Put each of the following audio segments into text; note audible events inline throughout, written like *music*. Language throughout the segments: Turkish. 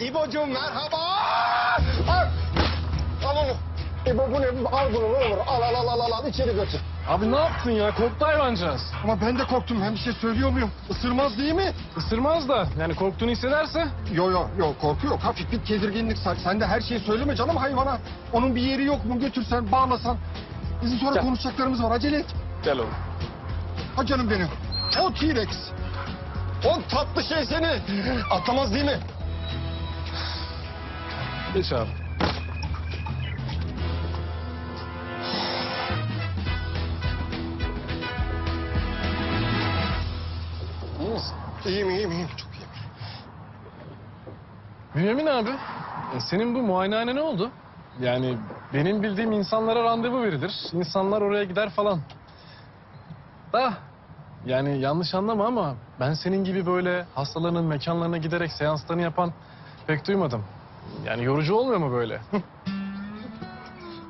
İbocuğum merhaba. Al. Al onu. İbo bu ne? Al bunu ne olur. Al al al al al içeri götür. Abi ne yaptın ya? Korktu hayvancağız. Ama ben de korktum. Ben bir şey söylüyor muyum? Isırmaz değil mi? Isırmaz da. Yani korktuğunu hissederse. Yok yok yok korku yok. Hafif bir tedirginlik. Sen, sen de her şeyi söyleme canım hayvana. Onun bir yeri yok mu? Götürsen, bağlasan. Bizim sonra Gel. konuşacaklarımız var. Acele et. Gel oğlum. Ha canım benim. O T-Rex. O tatlı şey seni. Atlamaz değil mi? Geç abi. İyi misin? İyiyim iyiyim iyiyim. Çok iyiyim. Bünyamin abi. e, Senin bu muayenehane ne oldu? Yani benim bildiğim insanlara randevu verilir. İnsanlar oraya gider falan. Da yani yanlış anlama ama ben senin gibi böyle hastaların mekanlarına giderek seanslarını yapan pek duymadım. Yani yorucu olmuyor mu böyle? *laughs*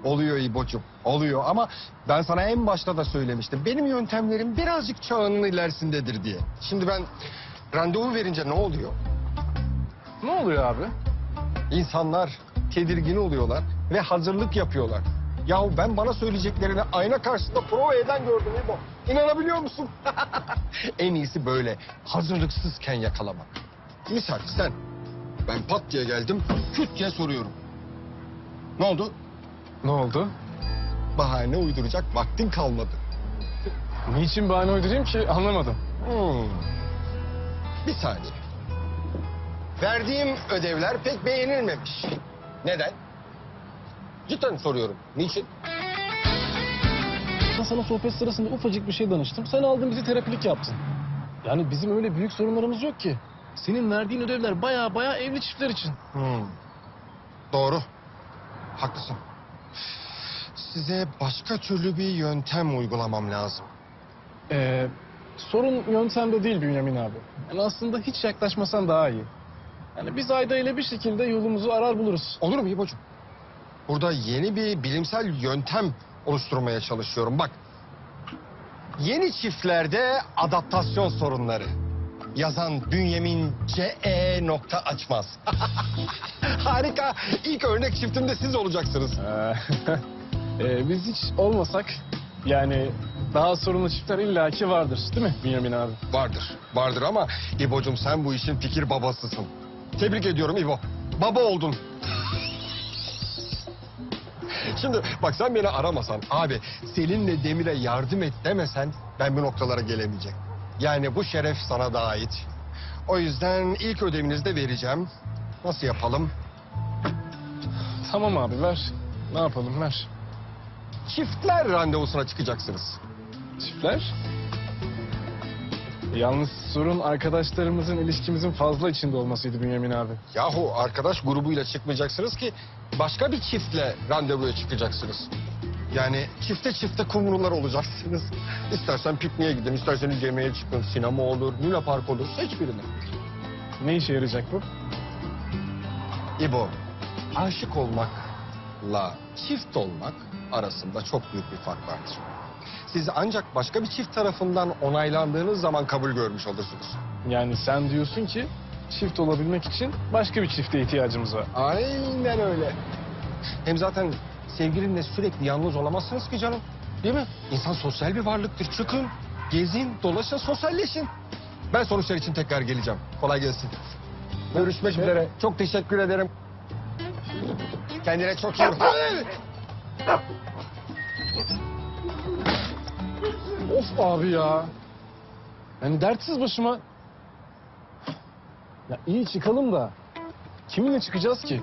Oluyor İbo'cum. Oluyor ama ben sana en başta da söylemiştim. Benim yöntemlerim birazcık çağının ilerisindedir diye. Şimdi ben randevu verince ne oluyor? ne oluyor abi? İnsanlar tedirgin oluyorlar ve hazırlık yapıyorlar. Yahu ben bana söyleyeceklerini ayna karşısında prova eden gördüm İbo. İnanabiliyor musun? *laughs* en iyisi böyle hazırlıksızken yakalamak. Misal sen, ben pat diye geldim, küt diye soruyorum. Ne oldu? Ne oldu? Bahane uyduracak vaktin kalmadı. Niçin bahane uydurayım ki anlamadım. Hmm. Bir saniye. Verdiğim ödevler pek beğenilmemiş. Neden? Cidden soruyorum. Niçin? Ben sana sohbet sırasında ufacık bir şey danıştım. Sen aldın bizi terapilik yaptın. Yani bizim öyle büyük sorunlarımız yok ki. Senin verdiğin ödevler baya baya evli çiftler için. Hmm. Doğru. Haklısın. Size başka türlü bir yöntem uygulamam lazım. Ee, sorun yöntemde değil Bünyamin abi. Yani aslında hiç yaklaşmasan daha iyi. Yani biz Ayda ile bir şekilde yolumuzu arar buluruz. Olur mu İbo'cum? Burada yeni bir bilimsel yöntem oluşturmaya çalışıyorum. Bak. Yeni çiftlerde adaptasyon sorunları. Yazan Bünyamin C.E. nokta açmaz. *laughs* Harika. İlk örnek çiftimde siz olacaksınız. Ee, ee, *laughs* biz hiç olmasak yani daha sorunlu çiftler illaki vardır değil mi Bünyamin abi? Vardır. Vardır ama İbo'cum sen bu işin fikir babasısın. Tebrik ediyorum İbo. Baba oldun. *laughs* Şimdi bak sen beni aramasan abi Selin'le Demir'e yardım et demesen ben bu noktalara gelemeyecek. Yani bu şeref sana da ait. O yüzden ilk ödevinizi de vereceğim. Nasıl yapalım? Tamam abi ver. Ne yapalım ver. Çiftler randevusuna çıkacaksınız. Çiftler? Yalnız sorun arkadaşlarımızın ilişkimizin fazla içinde olmasıydı Bünyamin abi. Yahu arkadaş grubuyla çıkmayacaksınız ki başka bir çiftle randevuya çıkacaksınız. Yani çifte çifte kumrular olacaksınız. İstersen pikniğe gidin, isterseniz yemeğe çıkın, sinema olur, Luna Park olur, seç birini. Ne işe yarayacak bu? İbo, aşık olmakla çift olmak arasında çok büyük bir fark vardır. Siz ancak başka bir çift tarafından onaylandığınız zaman kabul görmüş olursunuz. Yani sen diyorsun ki çift olabilmek için başka bir çifte ihtiyacımız var. Aynen öyle. Hem zaten sevgilinle sürekli yalnız olamazsınız ki canım. Değil mi? İnsan sosyal bir varlıktır. Çıkın, gezin, dolaşın, sosyalleşin. Ben sonuçlar için tekrar geleceğim. Kolay gelsin. Görüşmek üzere. Çok teşekkür ederim. Kendine çok iyi bak. Of abi ya. Yani dertsiz başıma. Ya iyi çıkalım da kiminle çıkacağız ki?